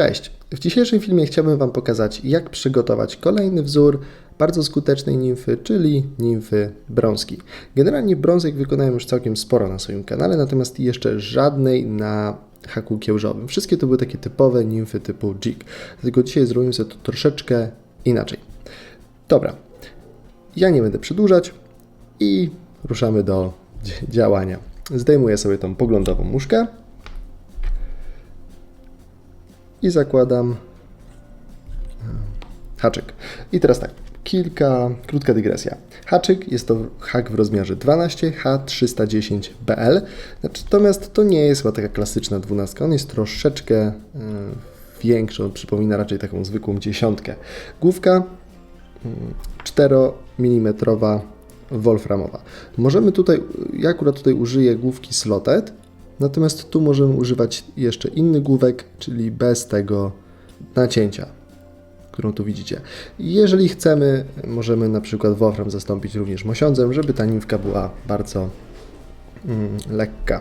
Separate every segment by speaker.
Speaker 1: Cześć! W dzisiejszym filmie chciałbym Wam pokazać, jak przygotować kolejny wzór bardzo skutecznej nimfy, czyli nimfy brązki. Generalnie brązek wykonałem już całkiem sporo na swoim kanale, natomiast jeszcze żadnej na haku kiełżowym. Wszystkie to były takie typowe nimfy typu jig. Dlatego dzisiaj zrobimy sobie to troszeczkę inaczej. Dobra, ja nie będę przedłużać i ruszamy do działania. Zdejmuję sobie tą poglądową muszkę i zakładam e, haczyk. I teraz tak, kilka, krótka dygresja. Haczyk jest to hak w rozmiarze 12 H310BL, natomiast to nie jest chyba taka klasyczna dwunastka, on jest troszeczkę e, większy, przypomina raczej taką zwykłą dziesiątkę. Główka 4 mm wolframowa. Możemy tutaj, ja akurat tutaj użyję główki slotted, natomiast tu możemy używać jeszcze inny główek, czyli bez tego nacięcia, którą tu widzicie. Jeżeli chcemy, możemy na przykład wolfram zastąpić również mosiądzem, żeby ta nimfka była bardzo mm, lekka.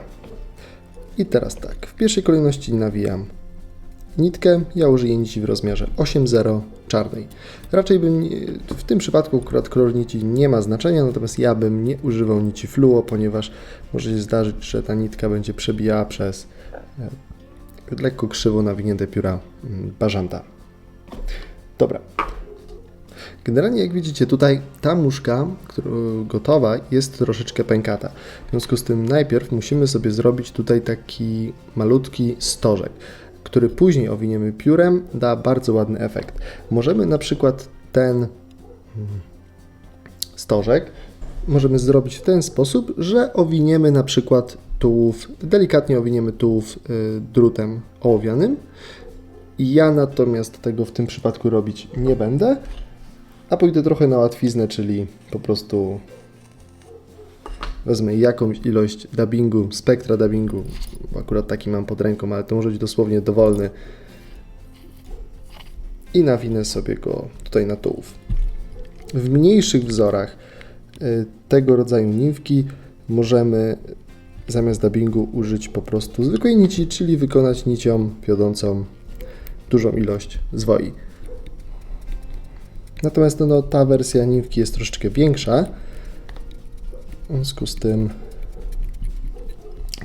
Speaker 1: I teraz tak, w pierwszej kolejności nawijam nitkę. Ja użyję nici w rozmiarze 8.0 czarnej. Raczej bym, w tym przypadku akurat kolor nici nie ma znaczenia, natomiast ja bym nie używał nici fluo, ponieważ może się zdarzyć, że ta nitka będzie przebijała przez e, lekko krzywo nawinięte pióra mm, bażanta. Dobra. Generalnie jak widzicie tutaj ta muszka gotowa jest troszeczkę pękata. W związku z tym najpierw musimy sobie zrobić tutaj taki malutki stożek, który później owiniemy piórem, da bardzo ładny efekt. Możemy na przykład ten mm, stożek możemy zrobić w ten sposób, że owiniemy na przykład tułów, delikatnie owiniemy tułów y, drutem ołowianym. Ja natomiast tego w tym przypadku robić nie będę, a pójdę trochę na łatwiznę, czyli po prostu wezmę jakąś ilość dubbingu, spektra dubbingu, akurat taki mam pod ręką, ale to może być dosłownie dowolny i nawinę sobie go tutaj na tułów. W mniejszych wzorach y, tego rodzaju nimfki możemy zamiast dubbingu użyć po prostu zwykłej nici, czyli wykonać nicią wiodącą dużą ilość zwoi. Natomiast no, ta wersja nimfki jest troszeczkę większa, w związku z tym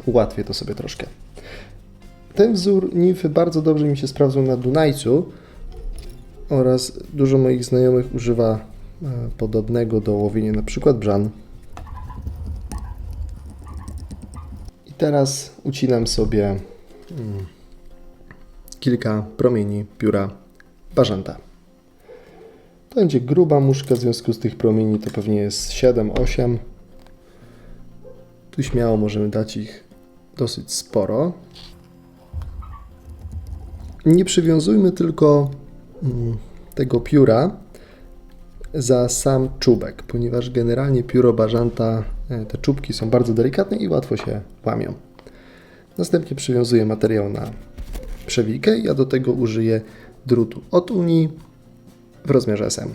Speaker 1: ułatwię to sobie troszkę. Ten wzór nimfy bardzo dobrze mi się sprawdzał na Dunajcu oraz dużo moich znajomych używa e, podobnego do łowienia na przykład brzan. I teraz ucinam sobie mm, kilka promieni pióra bażanta. To będzie gruba muszka, w związku z tych promieni to pewnie jest 7-8. Tu śmiało możemy dać ich dosyć sporo. Nie przywiązujmy tylko mm, tego pióra za sam czubek, ponieważ generalnie pióro bażanta, e, te czubki są bardzo delikatne i łatwo się łamią. Następnie przywiązuję materiał na przewijkę. Ja do tego użyję drutu od Unii w rozmiarze SM.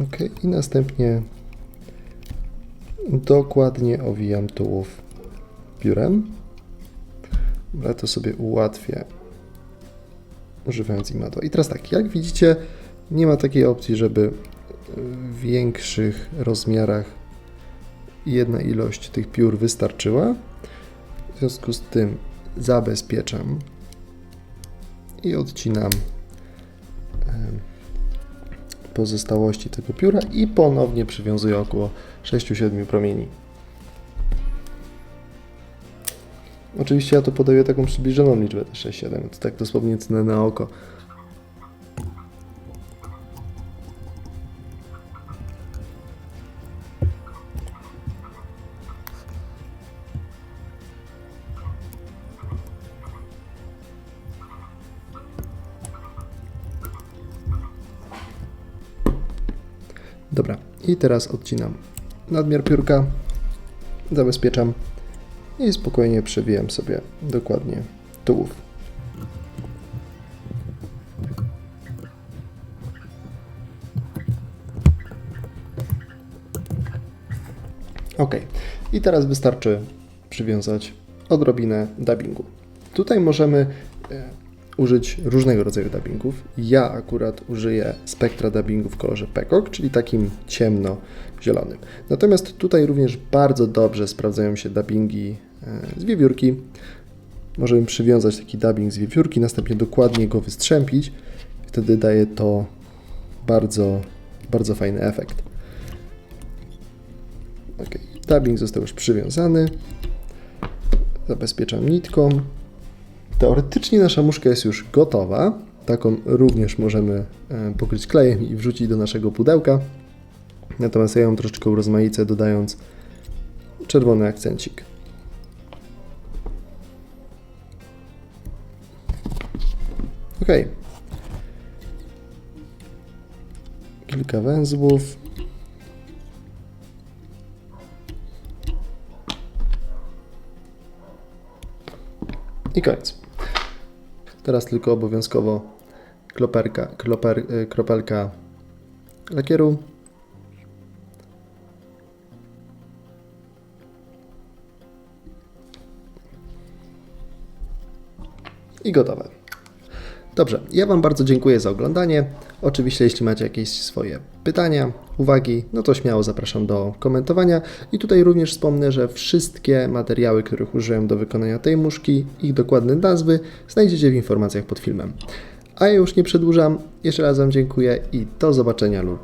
Speaker 1: Ok, i następnie dokładnie owijam tułów piórem. Ale to sobie ułatwię używając imadła. I teraz tak, jak widzicie, nie ma takiej opcji, żeby w większych rozmiarach jedna ilość tych piór wystarczyła. W związku z tym zabezpieczam i odcinam pozostałości tego pióra i ponownie przywiązuję około 6-7 promieni. Oczywiście ja to podaję taką przybliżoną liczbę, te 6-7, to tak dosłownie cnę na oko. Dobra, i teraz odcinam nadmiar piórka, zabezpieczam i spokojnie przewijam sobie dokładnie tułów. Ok, i teraz wystarczy przywiązać odrobinę dubbingu. Tutaj możemy e, użyć różnego rodzaju dubbingów. Ja akurat użyję spektra dubbingu w kolorze peacock, czyli takim ciemno-zielonym. Natomiast tutaj również bardzo dobrze sprawdzają się dubbingi e, z wiewiórki. Możemy przywiązać taki dubbing z wiewiórki, następnie dokładnie go wystrzępić. Wtedy daje to bardzo, bardzo fajny efekt. Ok, dubbing został już przywiązany. Zabezpieczam nitką. Teoretycznie nasza muszka jest już gotowa. Taką również możemy e, pokryć klejem i wrzucić do naszego pudełka. Natomiast ja ją troszeczkę urozmaicę, dodając czerwony akcencik. Ok. Kilka węzłów. I koniec. Teraz tylko obowiązkowo kloperka, kloper, y, kropelka lakieru. I gotowe. Dobrze, ja Wam bardzo dziękuję za oglądanie. Oczywiście, jeśli macie jakieś swoje pytania, uwagi, no to śmiało zapraszam do komentowania. I tutaj również wspomnę, że wszystkie materiały, których użyłem do wykonania tej muszki, ich dokładne nazwy znajdziecie w informacjach pod filmem. A ja już nie przedłużam. Jeszcze raz Wam dziękuję i do zobaczenia lub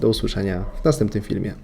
Speaker 1: do usłyszenia w następnym filmie.